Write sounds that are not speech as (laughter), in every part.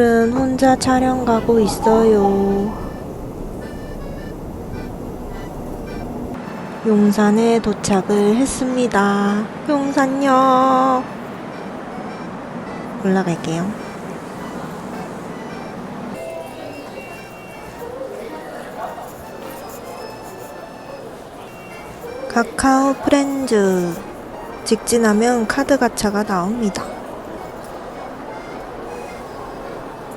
오늘은 혼자 촬영 가고 있어요. 용산에 도착을 했습니다. 용산역. 올라갈게요. 카카오 프렌즈. 직진하면 카드 가차가 나옵니다.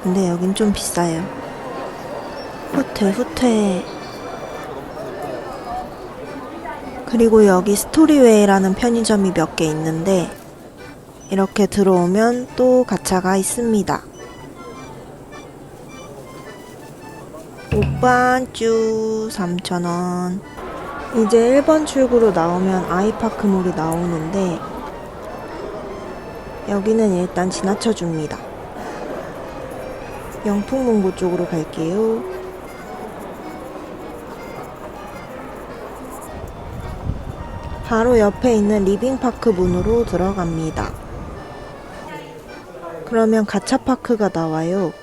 근데 여긴 좀 비싸요. 후퇴, 후퇴. 그리고 여기 스토리웨이라는 편의점이 몇 개 있는데, 이렇게 들어오면 또 가차가 있습니다. 오빤쭈 3,000원. 이제 1번 출구로 나오면 아이파크몰이 나오는데, 여기는 일단 지나쳐 줍니다. 영풍농구 쪽으로 갈게요. 바로 옆에 있는 리빙파크 문으로 들어갑니다. 그러면 가차파크가 나와요.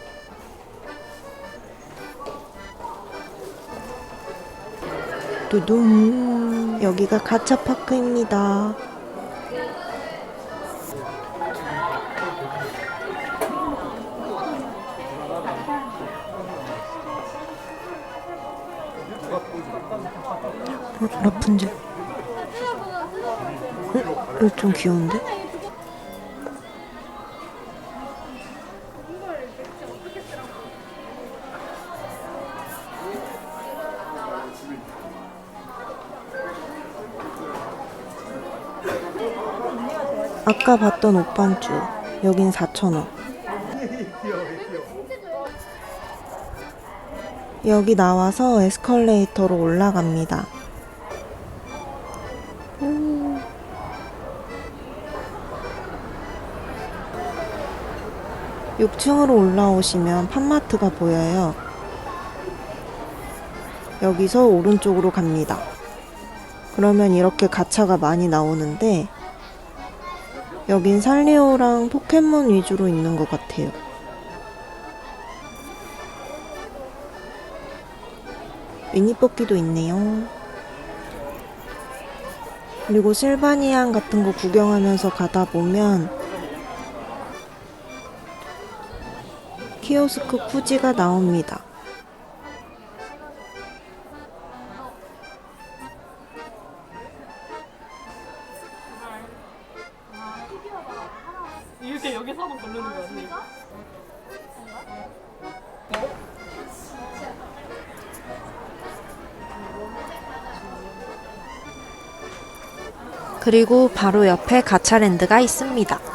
두둥. 여기가 가차파크입니다. 어, 이거 좀 귀여운데? 아까 봤던 옷반주. 여긴 4,000원. 여기 나와서 에스컬레이터로 올라갑니다. 6층으로 올라오시면 팜마트가 보여요. 여기서 오른쪽으로 갑니다. 그러면 이렇게 가차가 많이 나오는데 여긴 살리오랑 포켓몬 위주로 있는 것 같아요. 미니 뽑기도 있네요. 그리고 실바니안 같은 거 구경하면서 가다 보면 키오스크 쿠지가 나옵니다. 이렇게 여기서 한번 고르는 거 언니. 그리고 바로 옆에 가차랜드가 있습니다.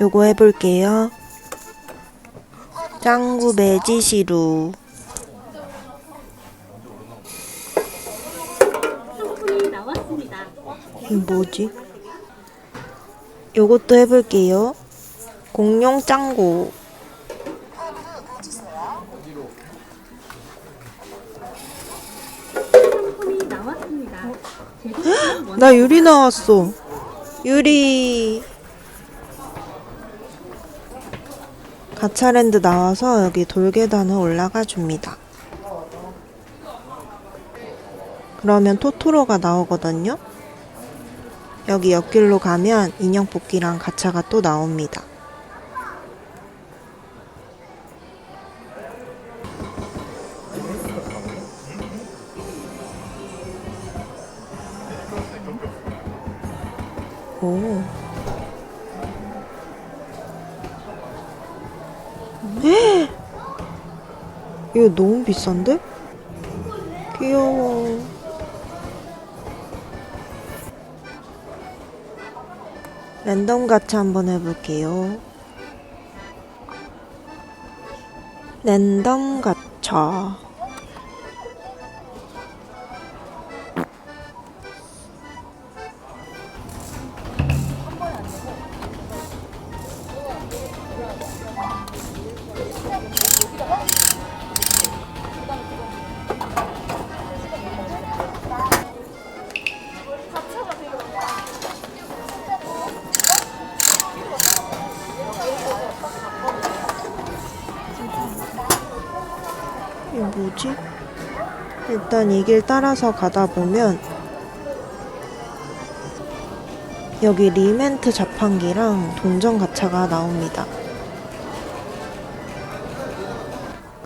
요거 해볼게요. 짱구 매지시루. 이 뭐지? 요것도 해볼게요. 공룡 짱구. 나 유리 나왔어. 유리. 가차랜드 나와서 여기 돌계단을 올라가 줍니다. 그러면 토토로가 나오거든요. 여기 옆길로 가면 인형 뽑기랑 가차가 또 나옵니다. 이거 너무 비싼데? 귀여워. 랜덤 가차 한번 해볼게요. 랜덤 가차. 일단 이 길 따라서 가다 보면 여기 리멘트 자판기랑 동전 가차가 나옵니다.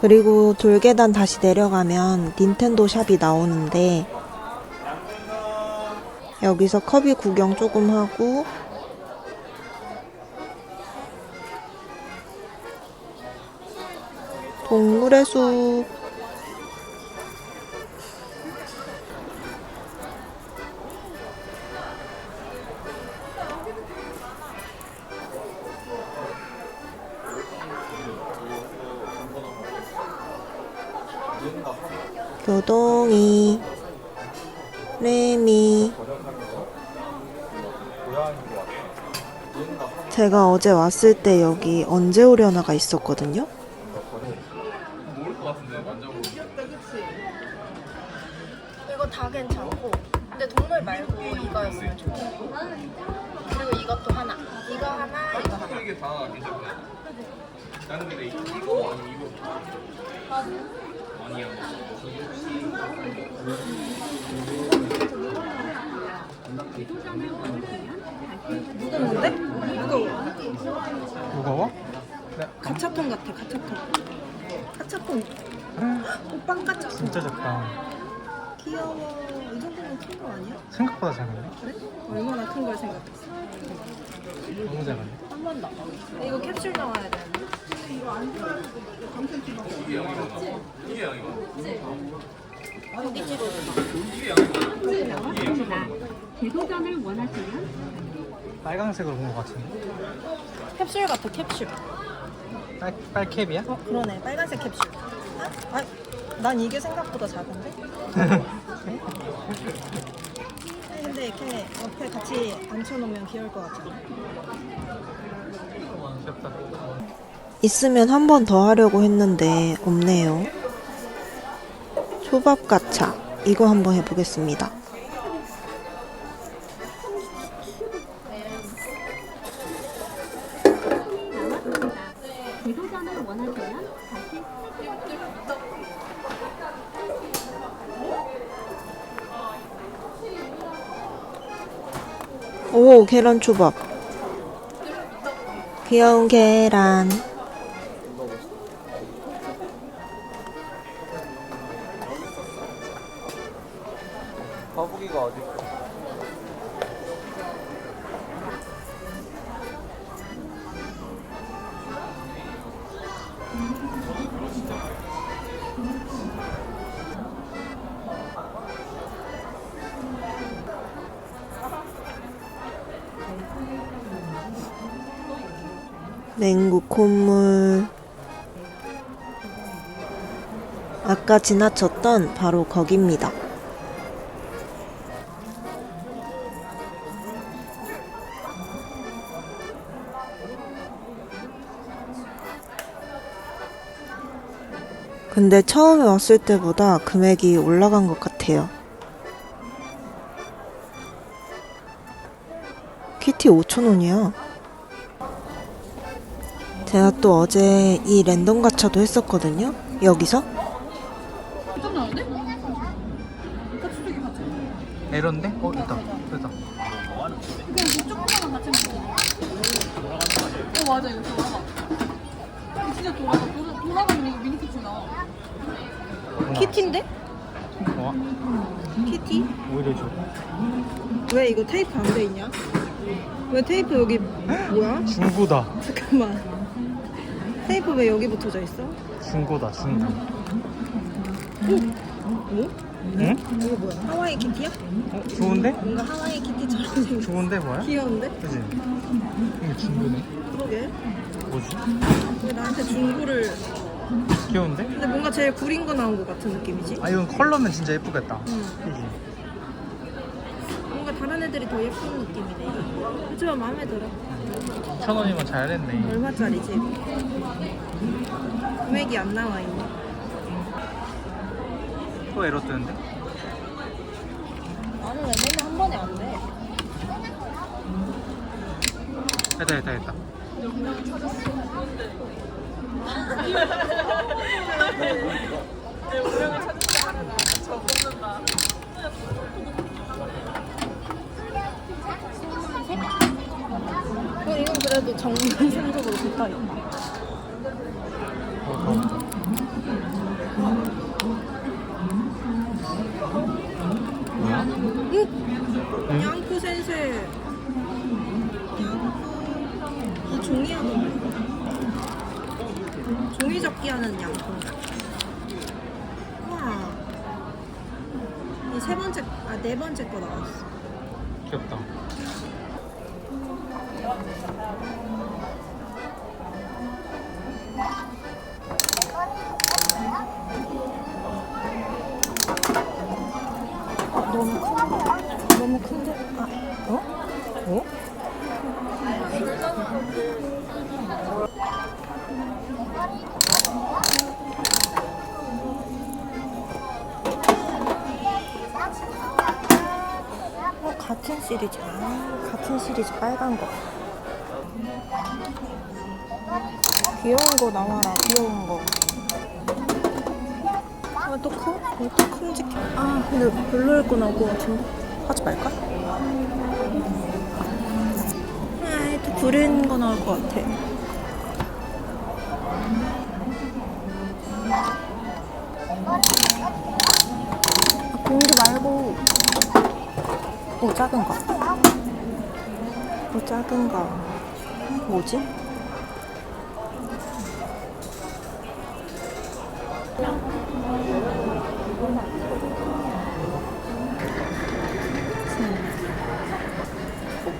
그리고 돌계단 다시 내려가면 닌텐도 샵이 나오는데 여기서 커비 구경 조금 하고 동물의 숲 교동이 레미 제가 어제 왔을 때 여기 언제 오려나가 있었거든요. 무거운데? 무거워. 무거워? 가차통 같아, 가차통. 가차통. 오빵 가차통. 진짜 작다. 귀여워. 이 정도면 큰 거 아니야? 생각보다 작은데? 그래? 얼마나 큰 걸 생각했어? 너무 작은데? 한 번 더. 이거 캡슐 나와야 되는데. 나왔습니다. 재도전을 원하시면 빨강색으로 본 것 같은데? 캡슐 같아, 캡슐. 빨, 빨캡이야? 어, 그러네. 빨간색 캡슐. 아, 난 이게 생각보다 작은데? 아니, (laughs) 근데 이렇게 옆에 같이 앉혀놓으면 귀여울 것 같잖아. 귀엽다. 있으면 한 번 더 하려고 했는데 없네요. 초밥 가차. 이거 한번 해보겠습니다. 오, 계란 초밥. 귀여운 계란. 맹구 콧물. 아까 지나쳤던 바로 거기입니다. 근데 처음에 왔을 때보다 금액이 올라간 것 같아요. 키티 5,000원이야. 제가 또 어제 이 랜덤 가차도 했었거든요. 여기서. 에런데? 어, 있다. 됐다. 어 맞아 이거 돌아가. 진짜 돌아가. 돌아, 돌아가면 이거 미니키트 나와. 키티인데? 와, 키티? 오히려 좋아. 왜 이거 테이프 안 돼 있냐? 왜 테이프 여기 뭐야? 중고다. 잠깐만. 테이프 왜 여기 붙어져 있어? 중고다, 중고. 뭐? 응? 이거 뭐야? 하와이 키티야? 어, 좋은데? 뭔가 하와이 키티처럼 생겼. 좋은데, 뭐야? 귀여운데? 그지? 이게 중고네. 그러게. 뭐지? 왜 나한테 중고를 귀여운데? 근데 뭔가 제일 구린 거 나온 것 같은 느낌이지? 아, 이건 컬러면 진짜 예쁘겠다. 응. 그지? 다른 애들이 더 예쁜 느낌이네. 하지만 마음에 들어. 2,000원이면 잘 됐네. 얼마짜리지? 금액이 안 나와 있네. 또 에러 뜨는데? 나는 왜 맨날 한 번에 안 돼? 됐다, 됐다, 됐다. (laughs) 어, 이건 그래도 정상적으로 좋다 있다. 응? 양쿠 센세. 이 종이하던데. 종이 접기 하는 양쿠. 와. 이 세 번째, 아, 네 번째 거 나왔어. 귀엽다. 너무 큰데? 너무 큰데? 아, 어? 어? 어, 같은 시리즈. 아, 같은 시리즈 빨간 거. 귀여운 거 나와라, 귀여운 거. 아, 또 큰, 어, 또 큼직해. 아, 근데 별로일 거 나올 것 같은데. 하지 말까? 아, 또 구린 거 나올 것 같아. 아, 공주 말고. 오, 작은 거. 오, 작은 거. 뭐지?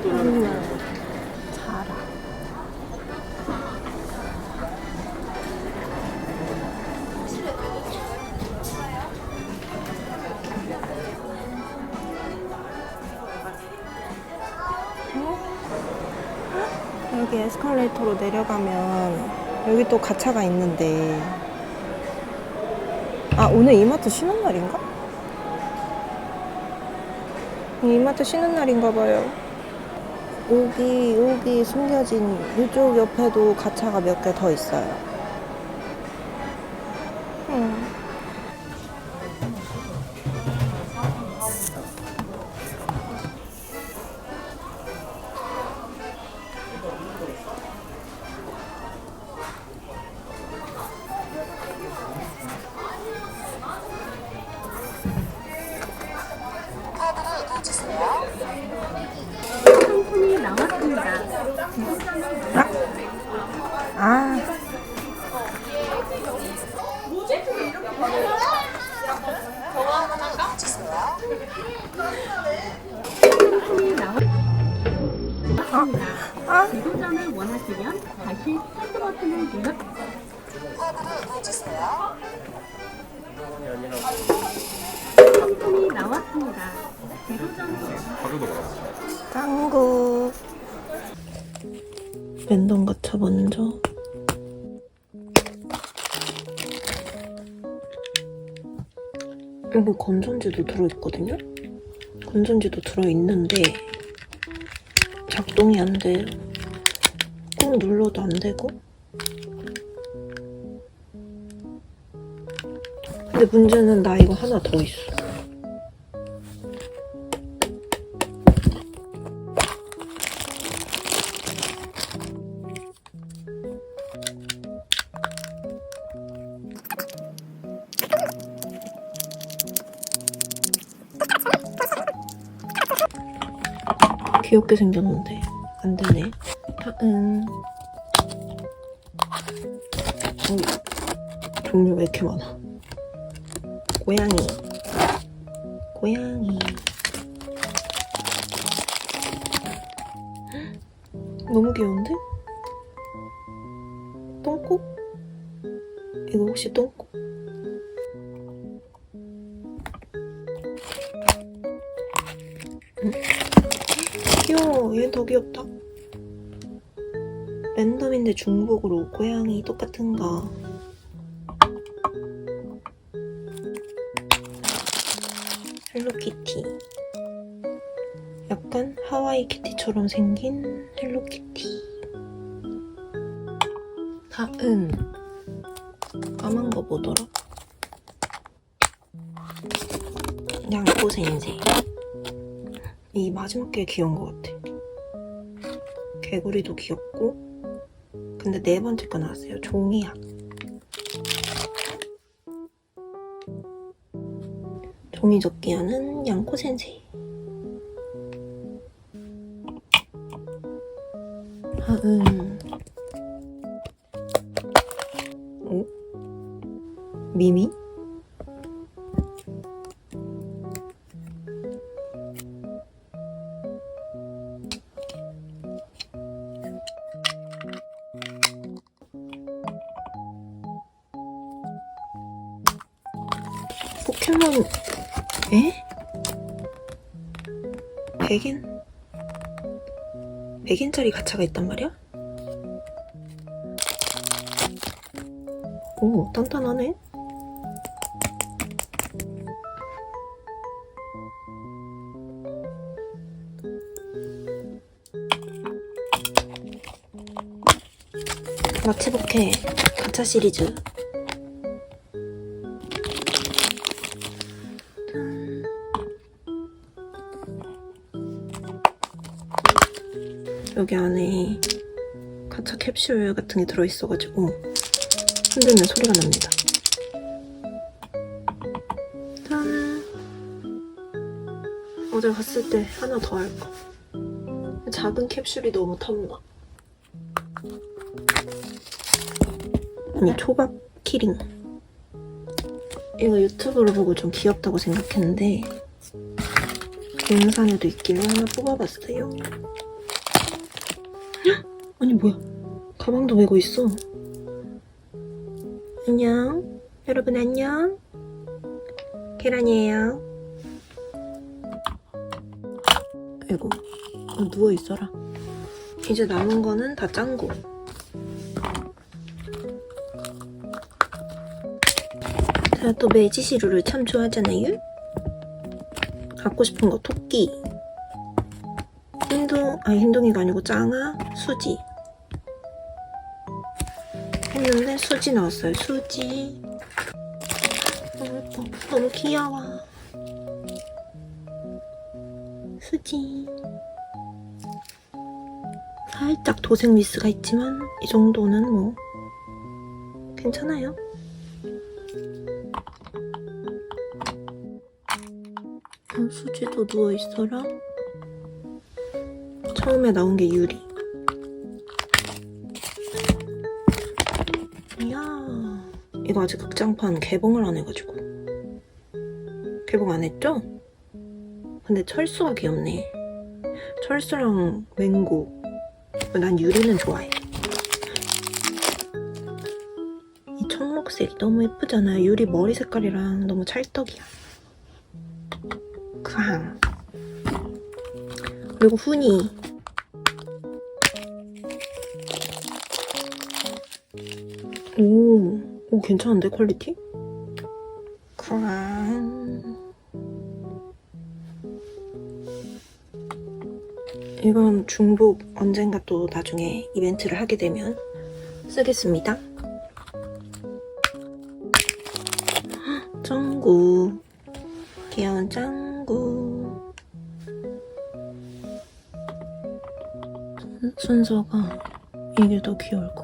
자라. 어? 여기 에스컬레이터로 내려가면 여기 또 가차가 있는데 아 오늘 이마트 쉬는 날인가? 이마트 쉬는 날인가 봐요. 여기 여기 숨겨진 이쪽 옆에도 가차가 몇 개 더 있어요. 아. 재도전을 원하시면 다시 스타트 버튼을 눌러 상품이 나왔습니다. 짱구. 랜덤 가차 먼저. 여기 건전지도 들어있거든요? 건전지도 들어있는데, 작동이 안 돼요. 꾹 눌러도 안 되고. 근데 문제는 나 이거 하나 더 있어. 귀엽게 생겼는데 안 되네. 다음 어, 종류 왜 이렇게 많아? 고양이, 고양이. 헉, 너무 귀여운데? 똥꼬? 이거 혹시 똥꼬? 더 귀엽다. 근데 중복으로 고양이 똑같은 거. 헬로키티. 약간 하와이 키티처럼 생긴 헬로키티. 다음. 까만 거 뭐더라? 양꼬 센세. 이 마지막 게 귀여운 것 같아. 개구리도 귀엽고. 근데 네 번째 거 나왔어요. 종이약. 종이접기 하는 양코 센세. 다 포켓몬 에? 100엔? 100엔짜리 가차가 있단 말이야? 오, 단단하네. 마치복회 가차 시리즈 여기 안에 가차 캡슐 같은 게 들어있어가지고 흔들면 소리가 납니다. 짠! 어제 갔을 때 하나 더 할까? 작은 캡슐이 너무 탐나. 아니, 초밥 키링. 이거 유튜브로 보고 좀 귀엽다고 생각했는데 영상에도 있길래 하나 뽑아봤어요. (gasps) 아니 뭐야? 가방도 메고 있어. 안녕. 여러분 안녕. 계란이에요. 아이고 어, 누워있어라. 이제 남은 거는 다 짠고 제가 또 매지시루를 참 좋아하잖아요? 갖고 싶은 거 토끼 아니 흰둥이가 아니고 짱아, 수지. 했는데 수지 나왔어요, 수지. 너무 예뻐, 너무 귀여워. 수지. 살짝 도색 미스가 있지만 이 정도는 뭐 괜찮아요. 어, 수지도 누워있어라 처음에 나온 게 유리. 이야, 이거 아직 극장판 개봉을 안 해가지고. 개봉 안 했죠? 근데 철수가 귀엽네. 철수랑 맹고. 난 유리는 좋아해. 이 청록색이 너무 예쁘잖아요. 유리 머리 색깔이랑 너무 찰떡이야. 크앙. 그리고 훈이 오, 오 괜찮은데 퀄리티? 크랑 이건 중복 언젠가 또 나중에 이벤트를 하게 되면 쓰겠습니다. 짱구 귀여운 짱구 순서가 이게 더 귀여울 것